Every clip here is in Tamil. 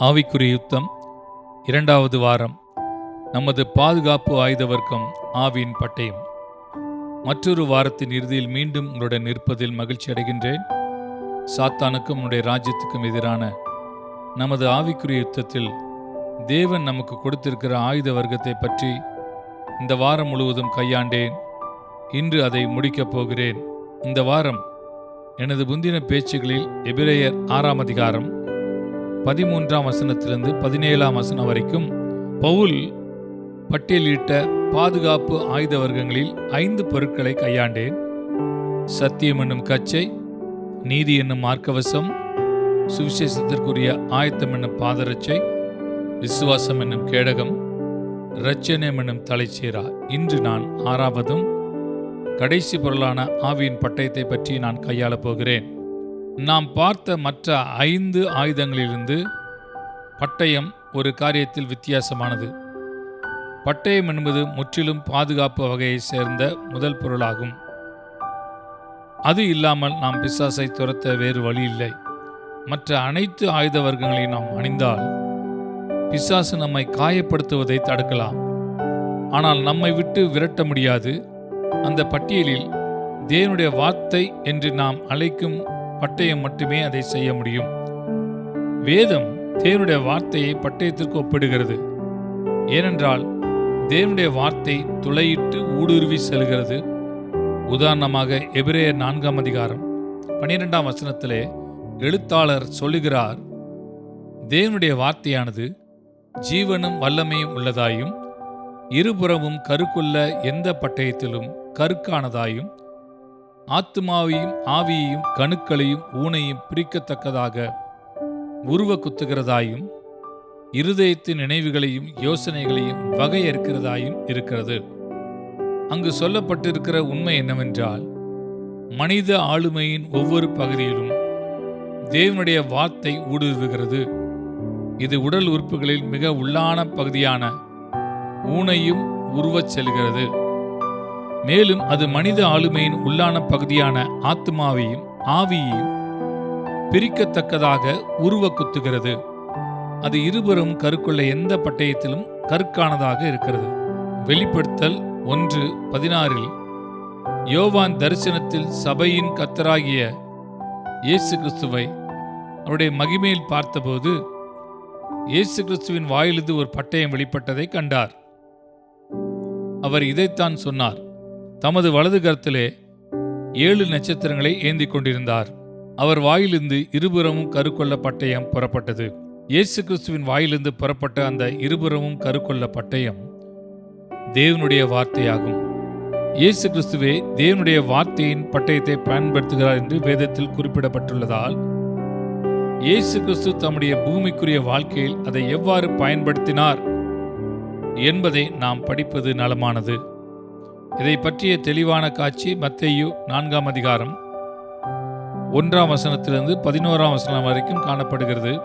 ஆவிக்குரிய யுத்தம் இரண்டாவது வாரம். நமது பாதுகாப்பு ஆயுத வர்க்கம் ஆவியின் பட்டயம். மற்றொரு வாரத்தின் இறுதியில் மீண்டும் உங்களுடன் நிற்பதில் மகிழ்ச்சி அடைகின்றேன். சாத்தானுக்கும் உன்னுடைய ராஜ்யத்துக்கும் எதிரான நமது ஆவிக்குரிய யுத்தத்தில் தேவன் நமக்கு கொடுத்திருக்கிற ஆயுத வர்க்கத்தை பற்றி இந்த வாரம் முழுவதும் கையாண்டேன். இன்று அதை முடிக்கப் போகிறேன். இந்த வாரம் எனது முந்தின பேச்சுகளில் எபிரேயர் ஆறாம் அதிகாரம் பதிமூன்றாம் வசனத்திலிருந்து பதினேழாம் வசனம் வரைக்கும் பவுல் பட்டியலிட்ட பாதுகாப்பு ஆயுத வர்க்கங்களில் ஐந்து பொருட்களை கையாண்டேன். சத்தியம் என்னும் கச்சை நீதி என்னும் மார்க்கவசம் சுவிசேஷத்திற்குரிய ஆயத்தம் என்னும் பாதரட்சை விசுவாசம் என்னும் கேடகம் இரட்சணம் என்னும் தலைச்சீரா. இன்று நான் ஆறாவதும் கடைசி பொருளான ஆவியின் பட்டயத்தை பற்றி நான் கையாளப் போகிறேன். நாம் பார்த்த மற்ற ஐந்து ஆயுதங்களிலிருந்து பட்டயம் ஒரு காரியத்தில் வித்தியாசமானது. பட்டயம் என்பது முற்றிலும் பாதுகாப்பு வகையை சேர்ந்த முதல் பொருளாகும். அது இல்லாமல் நாம் பிசாசை துரத்த வேறு வழி இல்லை. மற்ற அனைத்து ஆயுத வர்க்கங்களையும் நாம் அணிந்தால் பிசாசு நம்மை காயப்படுத்துவதை தடுக்கலாம். ஆனால் நம்மை விட்டு விரட்ட முடியாது. அந்த பட்டியலில் தேவனுடைய வார்த்தை என்று நாம் அழைக்கும் பட்டயம் மட்டுமே அதை செய்ய முடியும். வேதம் தேவனுடைய வார்த்தையை பட்டயத்திற்கு ஒப்பிடுகிறது. ஏனென்றால் தேவனுடைய வார்த்தை துளையிட்டு ஊடுருவி செல்கிறது. உதாரணமாக எபிரேயர் நான்காம் அதிகாரம் பனிரெண்டாம் வசனத்திலே எழுத்தாளர் சொல்லுகிறார் தேவனுடைய வார்த்தையானது ஜீவனும் வல்லமையும் உள்ளதாயும் இருபுறமும் கருக்குள்ள எந்த பட்டயத்திலும் கருக்கானதாயும் ஆத்மாவையும் ஆவியையும் கணுக்களையும் ஊனையும் பிரிக்கத்தக்கதாக உருவ குத்துகிறதாயும் இருதயத்தின் நினைவுகளையும் யோசனைகளையும் வகையறுக்கிறதாயும் இருக்கிறது. அங்கு சொல்லப்பட்டிருக்கிற உண்மை என்னவென்றால் மனித ஆளுமையின் ஒவ்வொரு பகுதியிலும் தேவனுடைய வார்த்தை ஊடுருவுகிறது. இது உடல் உறுப்புகளில் மிக உள்ளான பகுதியான ஊனையும் உருவச் செல்கிறது. மேலும் அது மனித ஆளுமையின் உள்ளான பகுதியான ஆத்மாவையும் ஆவியையும் பிரிக்கத்தக்கதாக உருவ குத்துகிறது அது இருபுறம் கருக்குள்ள எந்த பட்டயத்திலும் கருக்கானதாக இருக்கிறது. வெளிப்படுத்தல் ஒன்று பதினாறில் யோவான் தரிசனத்தில் சபையின் கத்தராகிய இயேசு கிறிஸ்துவை அவருடைய மகிமையில் பார்த்தபோது இயேசு கிறிஸ்துவின் வாயிலிருந்து ஒரு பட்டயம் வெளிப்பட்டதை கண்டார். அவர் இதைத்தான் சொன்னார். தமது வலது கரத்திலே ஏழு நட்சத்திரங்களை ஏந்தி கொண்டிருந்தார் அவர் வாயிலிருந்து இருபுறமும் கருக்கொள்ள பட்டயம் புறப்பட்டது. இயேசு கிறிஸ்துவின் வாயிலிருந்து புறப்பட்ட அந்த இருபுறமும் கருக்கொள்ள பட்டயம் தேவனுடைய வார்த்தையாகும். இயேசு கிறிஸ்துவே தேவனுடைய வார்த்தையின் பட்டயத்தை பயன்படுத்துகிறார் என்று வேதத்தில் குறிப்பிடப்பட்டுள்ளதால் இயேசு கிறிஸ்து தம்முடைய பூமிக்குரிய வாழ்க்கையில் அதை எவ்வாறு பயன்படுத்தினார் என்பதை நாம் படிப்பது நலமானது. இதை பற்றிய தெளிவான காட்சி மத்தேயு நான்காம் அதிகாரம் ஒன்றாம் வசனத்திலிருந்து பதினோராம் வசனம் வரைக்கும் காணப்படுகிறது.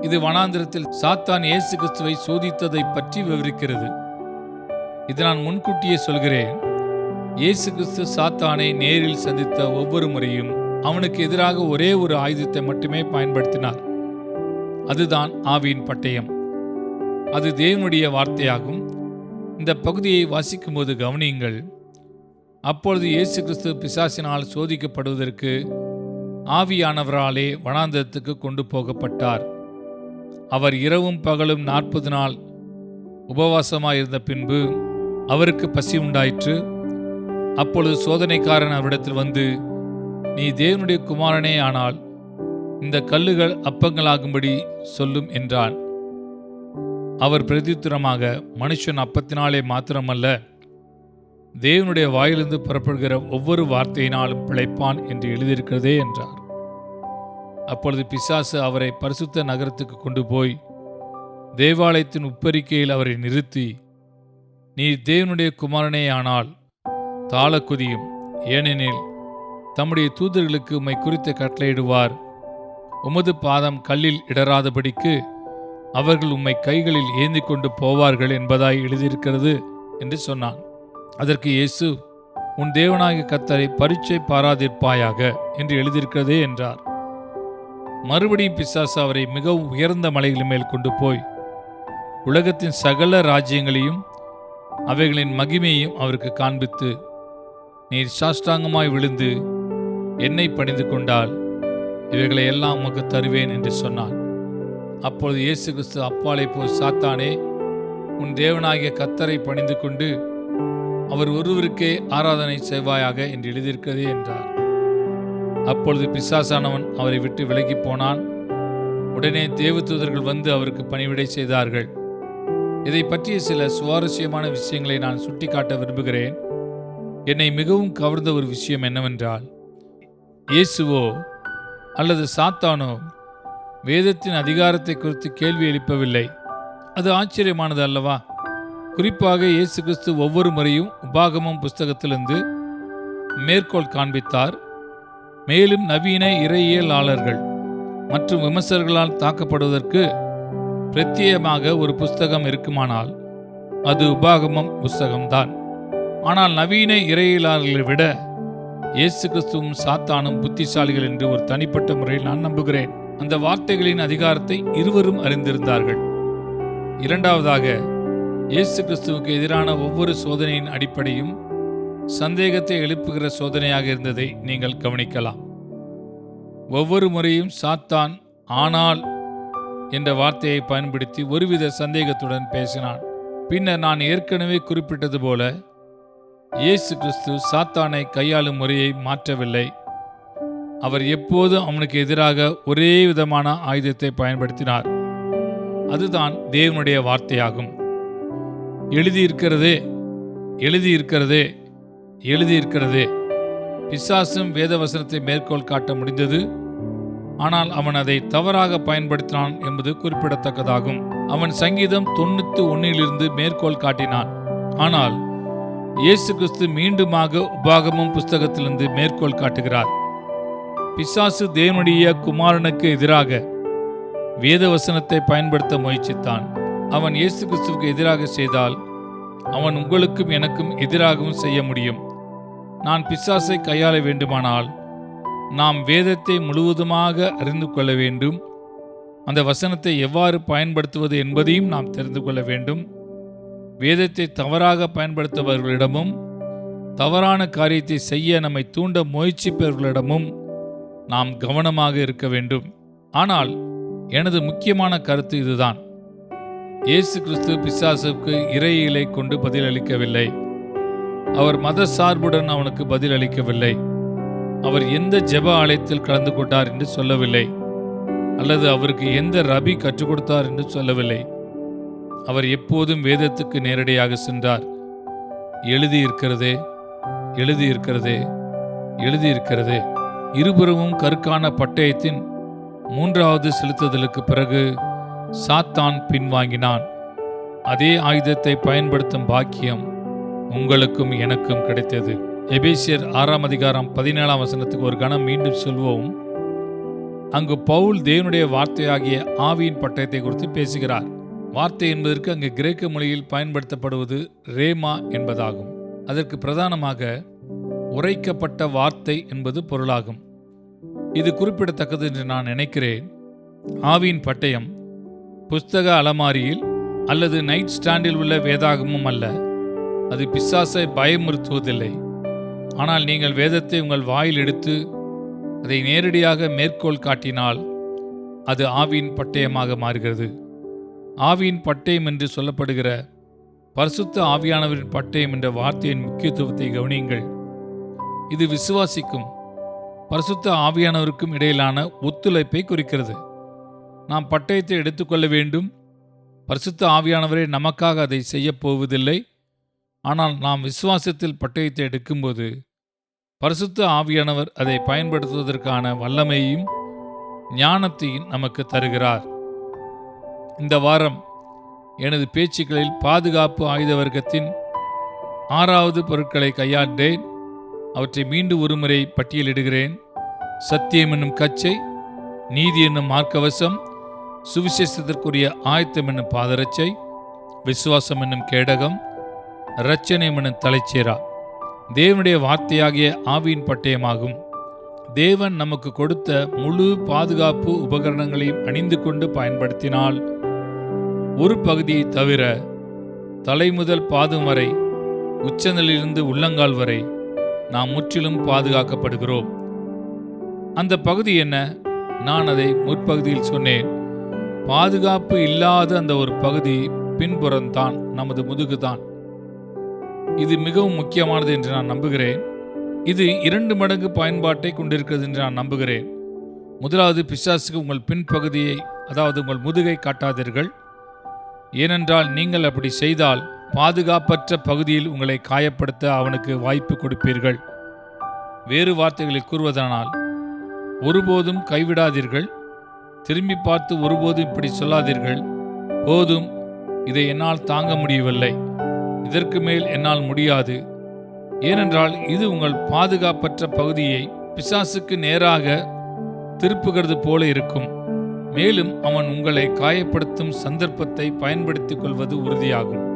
இது வனாந்திரத்தில் சாத்தான் இயேசு கிறிஸ்துவை சோதித்ததை பற்றி விவரிக்கிறது. இது நான் முன்கூட்டியே சொல்கிறேன். இயேசு கிறிஸ்து சாத்தானை நேரில் சந்தித்த ஒவ்வொரு முறையும் அவனுக்கு எதிராக ஒரே ஒரு ஆயுதத்தை மட்டுமே பயன்படுத்தினார். அதுதான் ஆவியின் பட்டயம். அது தேவனுடைய வார்த்தையாகும். இந்த பகுதியை வாசிக்கும்போது கவனியுங்கள். அப்பொழுது இயேசு கிறிஸ்து பிசாசினால் சோதிக்கப்படுவதற்கு ஆவியானவராலே வனாந்தரத்துக்கு கொண்டு போகப்பட்டார். அவர் இரவும் பகலும் நாற்பது நாள் உபவாசமாயிருந்த பின்பு அவருக்கு பசி உண்டாயிற்று. அப்பொழுது சோதனைக்காரன் அவரிடத்தில் வந்து நீ தேவனுடைய குமாரனே ஆனால் இந்த கல்லுகள் அப்பங்களாகும்படி சொல்லும் என்றான். அவர் பிரதித்திரமாக மனுஷன் அப்பத்தினாலே மாத்திரமல்ல தேவனுடைய வாயிலிருந்து புறப்படுகிற ஒவ்வொரு வார்த்தையினாலும் பிழைப்பான் என்று எழுதியிருக்கிறதே என்றார். அப்பொழுது பிசாசு அவரை பரிசுத்த நகரத்துக்கு கொண்டு போய் தேவாலயத்தின் உப்பரிக்கையில் அவரை நிறுத்தி நீ தேவனுடைய குமாரனே ஆனால் தாளக்குதியும் ஏனெனில் தம்முடைய தூதர்களுக்கு உம்மை குறித்த கட்டளையிடுவார். உமது பாதம் கல்லில் இடராதபடிக்கு அவர்கள் உம்மை கைகளில் ஏந்தி கொண்டு போவார்கள் என்பதாய் எழுதியிருக்கிறது என்று சொன்னான். அதற்கு இயேசு உன் தேவனாகிய கத்தரை பரீட்சை பாராதிருப்பாயாக என்று எழுதியிருக்கிறதே என்றார். மறுபடியும் பிசாசு அவரை மிகவும் உயர்ந்த மலைகளின் மேல் கொண்டு போய் உலகத்தின் சகல ராஜ்யங்களையும் அவைகளின் மகிமையையும் அவருக்கு காண்பித்து நீர் சாஷ்டாங்கமாய் விழுந்து என்னை பணிந்து கொண்டால் இவைகளை எல்லாம் உமக்கு தருவேன் என்று சொன்னான். அப்பொழுது இயேசு கிறிஸ்து அப்பாலை போய் சாத்தானே உன் தேவனாகிய கத்தரை பணிந்து கொண்டு அவர் ஒருவருக்கே ஆராதனை செய்வாயாக என்று எழுதியிருக்கிறதே என்றார். அப்பொழுது பிசாசானவன் அவரை விட்டு விலகி போனான். உடனே தேவதூதர்கள் வந்து அவருக்கு பணிவிடை செய்தார்கள். இதை பற்றிய சில சுவாரஸ்யமான விஷயங்களை நான் சுட்டிக்காட்ட விரும்புகிறேன். என்னை மிகவும் கவர்ந்த ஒரு விஷயம் என்னவென்றால் இயேசுவோ அல்லது சாத்தானோ வேதத்தின் அதிகாரத்தை குறித்து கேள்வி எழுப்பவில்லை. அது ஆச்சரியமானது அல்லவா? குறிப்பாக இயேசு கிறிஸ்து ஒவ்வொரு முறையும் உபாகமம் புஸ்தகத்திலிருந்து மேற்கோள் காண்பித்தார். மேலும் நவீன இறையியலாளர்கள் மற்றும் விமர்சகர்களால் தாக்கப்படுவதற்கு பிரத்யேகமாக ஒரு புஸ்தகம் இருக்குமானால் அது உபாகமம் புஸ்தகம்தான். ஆனால் நவீன இறையியலாளர்களை விட இயேசு கிறிஸ்துவும் சாத்தானும் புத்திசாலிகள் என்று ஒரு தனிப்பட்ட முறையில் நான் நம்புகிறேன். அந்த வார்த்தைகளின் அதிகாரத்தை இருவரும் அறிந்திருந்தார்கள். இரண்டாவதாக இயேசு கிறிஸ்துவுக்கு எதிரான ஒவ்வொரு சோதனையின் அடிப்படையும் சந்தேகத்தை எழுப்புகிற சோதனையாக இருந்ததை நீங்கள் கவனிக்கலாம். ஒவ்வொரு முறையும் சாத்தான் ஆனால் என்ற வார்த்தையை பயன்படுத்தி ஒருவித சந்தேகத்துடன் பேசினான். பின்னர் நான் ஏற்கனவே குறிப்பிட்டது போல இயேசு கிறிஸ்து சாத்தானை கையாளும் முறையை மாற்றவில்லை. அவர் எப்போதும் அவனுக்கு எதிராக ஒரே விதமான ஆயுதத்தை பயன்படுத்தினார்? அதுதான் தேவனுடைய வார்த்தையாகும். எழுதியிருக்கிறதே எழுதியிருக்கிறதே எழுதியிருக்கிறதே. பிசாசும் வேதவசனத்தை மேற்கோள் காட்ட முடிந்தது. ஆனால் அவன் அதை தவறாக பயன்படுத்தினான் என்பது குறிப்பிடத்தக்கதாகும். அவன் சங்கீதம் தொண்ணூத்தி ஒன்னிலிருந்து மேற்கோள் காட்டினான். ஆனால் இயேசு கிறிஸ்து மீண்டுமாக உபாகமும் புஸ்தகத்திலிருந்து மேற்கோள் காட்டுகிறார். பிசாசு தேவனுடைய குமாரனுக்கு எதிராக வேதவசனத்தை பயன்படுத்த முயற்சித்தான். அவன் இயேசு கிறிஸ்துவுக்கு எதிராக செய்தால் அவன் உங்களுக்கும் எனக்கும் எதிராகவும் செய்ய முடியும். நான் பிசாசை கையாள வேண்டுமானால் நாம் வேதத்தை முழுவதுமாக அறிந்து கொள்ள வேண்டும். அந்த வசனத்தை எவ்வாறு பயன்படுத்துவது என்பதையும் நாம் தெரிந்து கொள்ள வேண்டும். வேதத்தை தவறாக பயன்படுத்துபவர்களிடமும் தவறான காரியத்தை செய்ய நம்மை தூண்ட முயற்சிப்பவர்களிடமும் நாம் கவனமாக இருக்க வேண்டும். ஆனால் எனது முக்கியமான கருத்து இதுதான். இயேசு கிறிஸ்து பிசாசுக்கு இறையிலை கொண்டு பதிலளிக்கவில்லை. அவர் மத சார்புடன் அவனுக்கு பதிலளிக்கவில்லை. அவர் எந்த ஜெப ஆலயத்தில் கலந்து கொண்டார் என்று சொல்லவில்லை. அல்லது அவருக்கு எந்த ரபி கற்றுக் கொடுத்தார் என்று சொல்லவில்லை. அவர் எப்போதும் வேதத்துக்கு நேரடியாக சென்றார். எழுதியிருக்கிறதே எழுதியிருக்கிறதே எழுதியிருக்கிறதே. இருபுறமும் கருக்கான பட்டயத்தின் மூன்றாவது செலுத்துதலுக்கு பிறகு சாத்தான் பின்வாங்கினான். அதே ஆயுதத்தை பயன்படுத்தும் பாக்கியம் உங்களுக்கும் எனக்கும் கிடைத்தது. எபேசியர் ஆறாம் அதிகாரம் பதினேழாம் வசனத்துக்கு ஒரு கணம் மீண்டும் சொல்வோம். அங்கு பவுல் தேவனுடைய வார்த்தையாகிய ஆவியின் பட்டயத்தை குறித்து பேசுகிறார். வார்த்தை என்பதற்கு அங்கு கிரேக்க மொழியில் பயன்படுத்தப்படுவது ரேமா என்பதாகும். அதற்கு பிரதானமாக உரைக்கப்பட்ட வார்த்தை என்பது பொருளாகும். இது குறிப்பிடத்தக்கது என்று நான் நினைக்கிறேன். ஆவியின் பட்டயம் புஸ்தக அலமாரியில் அல்லது நைட் ஸ்டாண்டில் உள்ள வேதாகமும் அல்ல. அது பிசாசை பயமுறுத்துவதில்லை. ஆனால் நீங்கள் வேதத்தை உங்கள் வாயில் எடுத்து அதை நேரடியாக மேற்கோள் காட்டினால் அது ஆவியின் பட்டயமாக மாறுகிறது. ஆவியின் பட்டயம் என்று சொல்லப்படுகிற பரிசுத்த ஆவியானவரின் பட்டயம் என்ற வார்த்தையின் முக்கியத்துவத்தை கவனியுங்கள். இது விசுவாசிக்கும் பரிசுத்த ஆவியானவருக்கும் இடையிலான ஒத்துழைப்பை குறிக்கிறது. நாம் பட்டயத்தை எடுத்துக்கொள்ள வேண்டும். பரிசுத்த ஆவியானவரே நமக்காக அதை செய்யப் போவதில்லை. ஆனால் நாம் விசுவாசத்தில் பட்டயத்தை எடுக்கும்போது பரிசுத்த ஆவியானவர் அதை பயன்படுத்துவதற்கான வல்லமையையும் ஞானத்தையும் நமக்கு தருகிறார். இந்த வாரம் எனது பேச்சுக்களில் பாதுகாப்பு ஆயுத வர்க்கத்தின் ஆறாவது பொருட்களை கையாண்டேன். அவற்றை மீண்டும் ஒருமுறை பட்டியலிடுகிறேன். சத்தியம் என்னும் கச்சை நீதி என்னும் மார்க்கவசம் சுவிசேஷத்திற்குரிய ஆயத்தம் என்னும் பாதரச்சை விசுவாசம் என்னும் கேடகம் ரச்சனை என்னும் தலைச்சேரா. தேவனுடைய வார்த்தையாகிய ஆவியின் பட்டயமாகும். தேவன் நமக்கு கொடுத்த முழு பாதுகாப்பு உபகரணங்களையும் அணிந்து கொண்டு பயன்படுத்தினால் ஒரு பகுதியை தவிர தலை முதல் வரை உச்சநிலிருந்து உள்ளங்கால் வரை நாம் முற்றிலும் பாதுகாக்கப்படுகிறோம். அந்த பகுதி என்ன? நான் அதை முற்பகுதியில் சொன்னேன். பாதுகாப்பு இல்லாத அந்த ஒரு பகுதி பின்புறம்தான் நமது முதுகுதான். இது மிகவும் முக்கியமானது என்று நான் நம்புகிறேன். இது இரண்டு மடங்கு பயன்பாட்டை கொண்டிருக்கிறது என்று நான் நம்புகிறேன். முதலாவது பிசாசுக்கு உங்கள் பின்பகுதியை அதாவது உங்கள் முதுகை காட்டாதீர்கள். ஏனென்றால் நீங்கள் அப்படி செய்தால் பாதுகாப்பற்ற பகுதியில் உங்களை காயப்படுத்த அவனுக்கு வாய்ப்பு கொடுப்பீர்கள். வேறு வார்த்தைகளில் கூறுவதானால் ஒருபோதும் கைவிடாதீர்கள். திரும்பி பார்த்து ஒருபோதும் இப்படி சொல்லாதீர்கள். போதும் இதை என்னால் தாங்க முடியவில்லை. இதற்கு மேல் என்னால் முடியாது. ஏனென்றால் இது உங்கள் பாதுகாப்பற்ற பகுதியை பிசாசுக்கு நேராக திருப்புகிறது போல இருக்கும். மேலும் அவன் உங்களை காயப்படுத்தும் சந்தர்ப்பத்தை பயன்படுத்திக் கொள்வது உறுதியாகும்.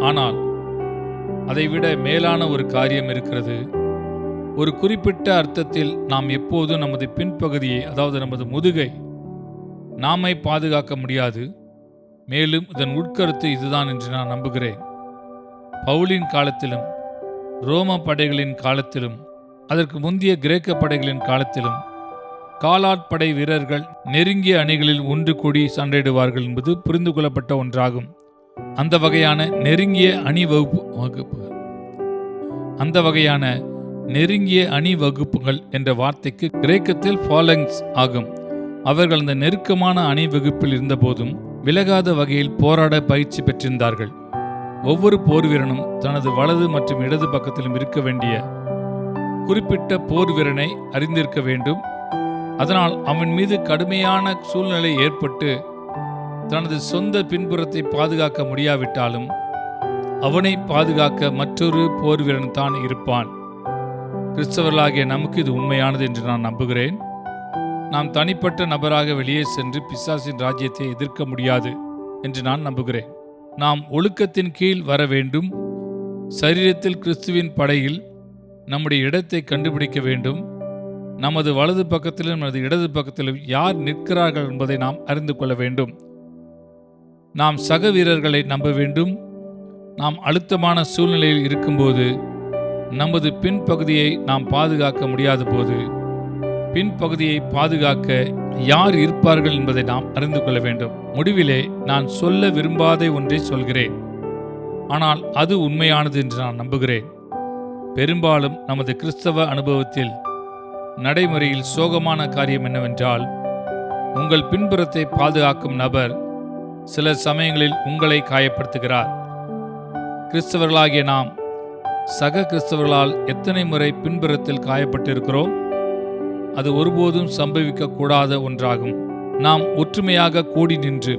ஆனால் அதைவிட மேலான ஒரு காரியம் இருக்கிறது. ஒரு குறிப்பிட்ட அர்த்தத்தில் நாம் எப்போதும் நமது பின்பகுதியை அதாவது நமது முதுகை நாமை பாதுகாக்க முடியாது. மேலும் இதன் உட்கருத்து இதுதான் என்று நான் நம்புகிறேன். பவுலின் காலத்திலும் ரோம படைகளின் காலத்திலும் அதற்கு முந்தைய கிரேக்க படைகளின் காலத்திலும் காலாட்படை வீரர்கள் நெருங்கிய அணிகளில் ஒன்று கூடி சண்டையிடுவார்கள் என்பது புரிந்து கொள்ளப்பட்ட ஒன்றாகும். அந்த வகையான நெருங்கிய அணி வகுப்பு வகுப்புகள். அந்த வகையான நெருங்கிய அணி வகுப்புகள் என்ற வார்த்தைக்கு கிரேக்கத்தில் ஃபாலங்ஸ் ஆகும். அவர்கள் அந்த நெருக்கமான அணிவகுப்பில் இருந்தபோதும் விலகாத வகையில் போராட பயிற்சி பெற்றிருந்தார்கள். ஒவ்வொரு போர் வீரனும் தனது வலது மற்றும் இடது பக்கத்திலும் இருக்க வேண்டிய குறிப்பிட்ட போர் வீரனை அறிந்திருக்க வேண்டும். அதனால் அவன் மீது கடுமையான சூழ்நிலை ஏற்பட்டு தனது சொந்த பின்புறத்தை பாதுகாக்க முடியாவிட்டாலும் அவனை பாதுகாக்க மற்றொரு போர் வீரன் தான் இருப்பான். கிறிஸ்தவர்களாகிய நமக்கு இது உண்மையானது என்று நான் நம்புகிறேன். நாம் தனிப்பட்ட நபராக வெளியே சென்று பிசாசின் ராஜ்யத்தை எதிர்க்க முடியாது என்று நான் நம்புகிறேன். நாம் ஒழுக்கத்தின் கீழ் வர வேண்டும். சரீரத்தில் கிறிஸ்துவின் படையில் நம்முடைய இடத்தை கண்டுபிடிக்க வேண்டும். நமது வலது பக்கத்திலும் நமது இடது பக்கத்திலும் யார் நிற்கிறார்கள் என்பதை நாம் அறிந்து கொள்ள வேண்டும். நாம் சக வீரர்களை நம்ப வேண்டும். நாம் அழுத்தமான சூழ்நிலையில் இருக்கும்போது நமது பின்பகுதியை நாம் பாதுகாக்க முடியாத போது பின்பகுதியை பாதுகாக்க யார் இருப்பார்கள் என்பதை நாம் அறிந்து கொள்ள வேண்டும். முடிவிலே நான் சொல்ல விரும்பாத ஒன்றை சொல்கிறேன். ஆனால் அது உண்மையானது என்று நான் நம்புகிறேன். பெரும்பாலும் நமது கிறிஸ்தவ அனுபவத்தில் நடைமுறையில் சோகமான காரியம் என்னவென்றால் உங்கள் பின்புறத்தை பாதுகாக்கும் நபர் சில சமயங்களில் உங்களை காயப்படுத்துகிறார். கிறிஸ்தவர்களாகிய நாம் சக கிறிஸ்தவர்களால் எத்தனை முறை பின்புறத்தில் காயப்பட்டிருக்கிறோம்? அது ஒருபோதும் சம்பவிக்க கூடாத ஒன்றாகும். நாம் ஒற்றுமையாக கூடி நின்று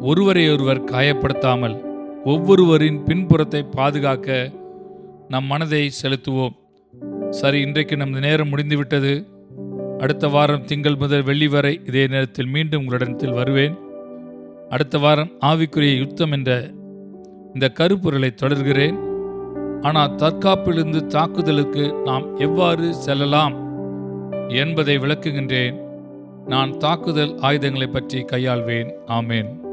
ஒருவரையொருவர் காயப்படுத்தாமல் ஒவ்வொருவரின் பின்புறத்தை பாதுகாக்க நம் மனதை செலுத்துவோம். சரி இன்றைக்கு நமது நேரம் முடிந்துவிட்டது. அடுத்த வாரம் திங்கள் முதல் வெள்ளி வரை இதே நேரத்தில் மீண்டும் உங்களிடத்தில் வருவேன். அடுத்த வாரம் ஆவிக்குரிய யுத்தம் என்ற இந்த கருப்பொருளை தொடர்கிறேன். ஆனால் தற்காப்பிலிருந்து தாக்குதலுக்கு நாம் எவ்வாறு செல்லலாம் என்பதை விளக்குகின்றேன். நான் தாக்குதல் ஆயுதங்களை பற்றி கையாள்வேன். ஆமேன்.